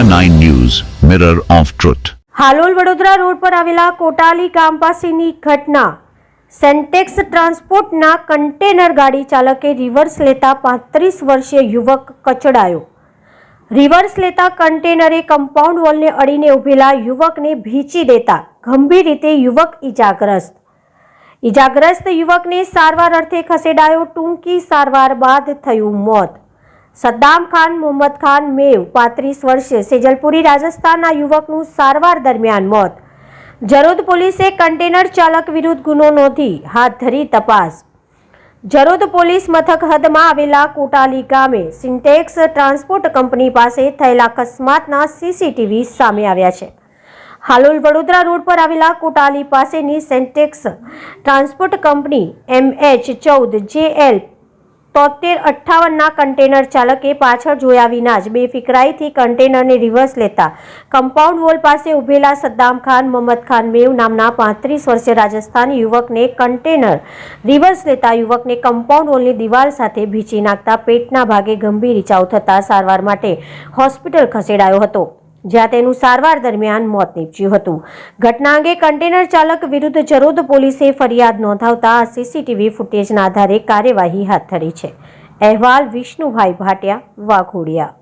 India 9 News, Mirror of Truth. Halol Vadodara road પર આવેલા કોટાલી ગામ પાસેની ઘટના. સેન્ટેક્સ ટ્રાન્સપોર્ટના કન્ટેનર ગાડી ચાલકે રિવર્સ લેતા પાંત્રીસ વર્ષીય યુવક કચડાયો. રિવર્સ લેતા કન્ટેનરે કમ્પાઉન્ડ વોલને અડીને ઊભેલા યુવકને ભીંચી દેતા ગંભીર રીતે યુવક ઈજાગ્રસ્ત. ઈજાગ્રસ્ત યુવકને સારવાર અર્થે ખસેડાયો ટૂંકી સારવાર બાદ થયું મોત. સદ્દામ ખાન, મોહમ્મદ ખાન, મેવ પાંત્રીસ વર્ષે સેજલપુરી રાજસ્થાનના યુવકનું સારવાર દરમિયાન મોત. જરોદ પોલીસે કન્ટેનર ચાલક વિરુદ્ધ ગુનો નોંધી હાથ ધરી તપાસ. જરોદ પોલીસ મથક હદમાં આવેલા કોટાલી ગામે સિન્ટેક્સ ટ્રાન્સપોર્ટ કંપની પાસે થયેલા અકસ્માતના સીસીટીવી સામે આવ્યા છે. હાલોલ વડોદરા રોડ પર આવેલા કોટાલી પાસેની સેન્ટેક્સ ટ્રાન્સપોર્ટ કંપની એમએચ ચૌદ જેએલ તોતેર અઠ્ઠાવનના કન્ટેનર ચાલકે પાછળ જોયા વિના જ બેફિકરાઈથી કન્ટેનરને રિવર્સ લેતા કમ્પાઉન્ડ વોલ પાસે ઊભેલા સદ્દામ ખાન, મોહમ્મદ ખાન મેવ નામના પાંત્રીસ વર્ષે રાજસ્થાની યુવકને કન્ટેનર રિવર્સ લેતા યુવકને કમ્પાઉન્ડ વોલની દિવાલ સાથે ભીંચી નાખતા પેટના ભાગે ગંભીર ઇજાઓ થતા સારવાર માટે હોસ્પિટલ ખસેડાયો હતો. જ્યાં તેનું સારવાર દરમિયાન મોત નીપજ્યું હતું. ઘટના અંગે કન્ટેનર ચાલક વિરુદ્ધ જરોદ પોલીસે ફરિયાદ નોંધાવતા સીસીટીવી ફૂટેજના આધારે કાર્યવાહી હાથ ધરી છે. અહેવાલ વિષ્ણુભાઈ ભાટિયા, વાઘોડિયા.